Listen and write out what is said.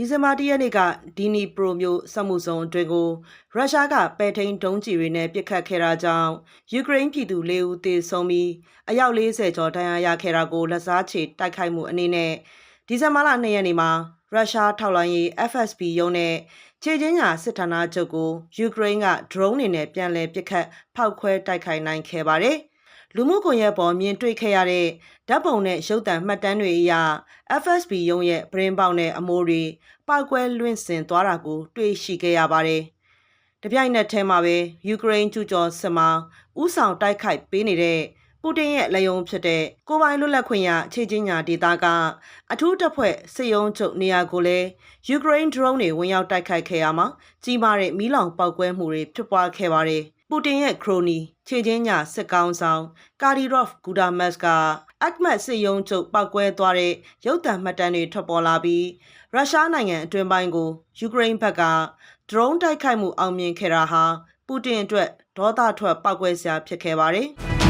ဒီဇင်ဘာ၁ရက်နေ့ကဒီနီပရိုမျိုးစက်မှုဇုံအတွင်းကိုရုရှားကပဲ့ထိန်ဒုံးကျည်တွေနဲ့ပစ်ခတ်ခဲ့တာကြောင့်ယူကရိန်းပြည်သူ၄ဦးသေဆုံးပြီးအယောက်40ကျော်ဒဏ်ရာရခဲ့တာကိုလက်စားချေတိုက်ခိုက်မှုအနေနဲ့ဒီဇင်ဘာလ2ရက်နေ့မှာရုရှားထောက်လှမ်းရေး FSB ရုံးနဲ့ခြေချင်းညာစစ်ဌာနချုပ်ကိုယူကရိန်းကဒရုန်းတွေနဲ့ပြန်လည်ပစ်ခတ်ဖောက်ခွဲတိုက်ခိုက်နိုင်ခဲ့ပါတယ်။ လူမှုကွန်ရက်ပေါ်မြင်တွေ့ခဲ့ရတဲ့ဓာတ်ပုံနဲ့ရုပ်သံမှတ်တမ်းတွေအရ FSB ရုံးရဲ့ပရင်းပေါက်နဲ့အမိုးတွေပောက်ကွဲလွင့်စင်သွားတာကိုတွေ့ရှိခဲ့ရပါတယ်။တပြိုင်နက်တည်းမှာပဲယူကရိန်းကျူးကျော်စစ်မှာဥဆောင်တိုက်ခိုက်ပေးနေတဲ့ပူတင်ရဲ့လက်ယုံဖြစ်တဲ့ကိုပိုင်လွတ်လပ်ခွင့်ရအခြေချင်းညာဒေသကအထူးတပ်ဖွဲ့စစ်ရုံးချုပ်နေရာကိုလည်းယူကရိန်းဒရုန်းတွေဝင်ရောက်တိုက်ခိုက်ခဲ့ရမှာကြီးမားတဲ့မီးလောင်ပောက်ကွဲမှုတွေဖြစ်ပွားခဲ့ပါတယ်။ ပူတင်ရဲ့ခရိုနီခြေချင်းညာစစ်ကောင်းဆောင်ကာဒီရော့ဖ်ဂူဒါမတ်စ်ကအက်မတ်စစ်ရုံးချုပ်ပောက်ကွဲသွားတဲ့ရုပ်သံမှတ်တမ်းတွေထွက်ပေါ်လာပြီးရုရှားနိုင်ငံအတွင်းပိုင်းကိုယူကရိန်းဘက်ကဒရုန်းတိုက်ခိုက်မှုအောင်မြင်ခဲ့တာဟာပူတင်အတွက်ဒေါသထွက်ပောက်ကွဲစရာဖြစ်ခဲ့ပါတယ်။